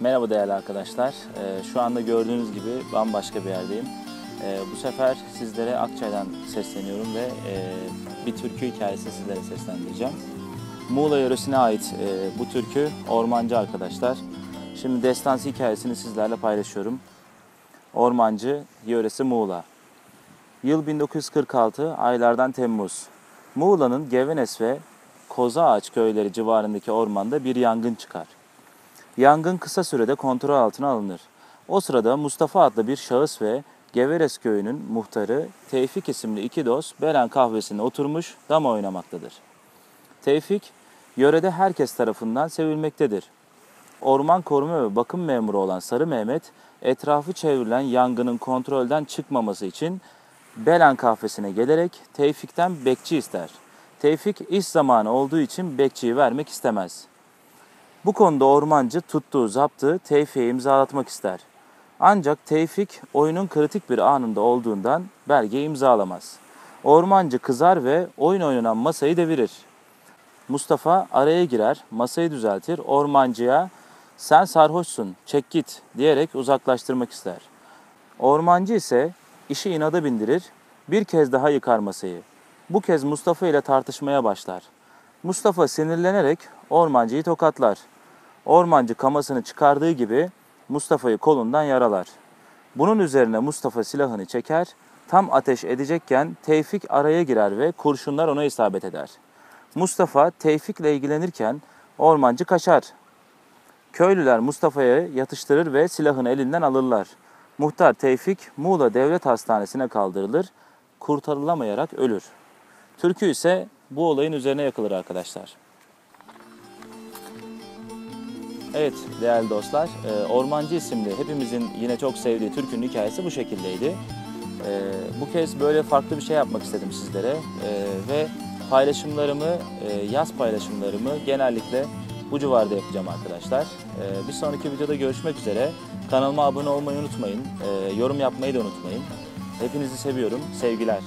Merhaba değerli arkadaşlar. Ee, Şu anda gördüğünüz gibi bambaşka bir yerdeyim. Ee, Bu sefer sizlere Akçay'dan sesleniyorum ve e, bir türkü hikayesi sizlere seslendireceğim. Muğla yöresine ait e, bu türkü Ormancı arkadaşlar. Şimdi destansı hikayesini sizlerle paylaşıyorum. Ormancı, yöresi Muğla. Yıl 1946, aylardan Temmuz. Muğla'nın Gevenes ve Kozağaç köyleri civarındaki ormanda bir yangın çıkar. Yangın kısa sürede kontrol altına alınır. O sırada Mustafa adlı bir şahıs ve Geveres köyünün muhtarı Tevfik isimli iki dost Belen kahvesinde oturmuş dama oynamaktadır. Tevfik, yörede herkes tarafından sevilmektedir. Orman koruma ve bakım memuru olan Sarı Mehmet, etrafı çevrilen yangının kontrolden çıkmaması için Belen kahvesine gelerek Tevfik'ten bekçi ister. Tevfik iş zamanı olduğu için bekçiyi vermek istemez. Bu konuda ormancı tuttuğu zaptı Tevfik'e imzalatmak ister. Ancak Tevfik oyunun kritik bir anında olduğundan belge imzalamaz. Ormancı kızar ve oyun oynanan masayı devirir. Mustafa araya girer, masayı düzeltir, ormancıya sen sarhoşsun, çek git diyerek uzaklaştırmak ister. Ormancı ise işi inada bindirir, bir kez daha yıkar masayı. Bu kez Mustafa ile tartışmaya başlar. Mustafa sinirlenerek ormancıyı tokatlar. Ormancı kamasını çıkardığı gibi Mustafa'yı kolundan yaralar. Bunun üzerine Mustafa silahını çeker, tam ateş edecekken Tevfik araya girer ve kurşunlar ona isabet eder. Mustafa Tevfik'le ilgilenirken ormancı kaçar. Köylüler Mustafa'yı yatıştırır ve silahını elinden alırlar. Muhtar Tevfik Muğla Devlet Hastanesi'ne kaldırılır, kurtarılamayarak ölür. Türkü ise bu olayın üzerine yakılır arkadaşlar. Evet değerli dostlar, e, Ormancı isimli hepimizin yine çok sevdiği türkünün hikayesi bu şekildeydi. E, Bu kez böyle farklı bir şey yapmak istedim sizlere E, ve paylaşımlarımı, yaz paylaşımlarımı genellikle bu civarda yapacağım arkadaşlar. Bir sonraki videoda görüşmek üzere. Kanalıma abone olmayı unutmayın, yorum yapmayı da unutmayın. Hepinizi seviyorum, sevgiler.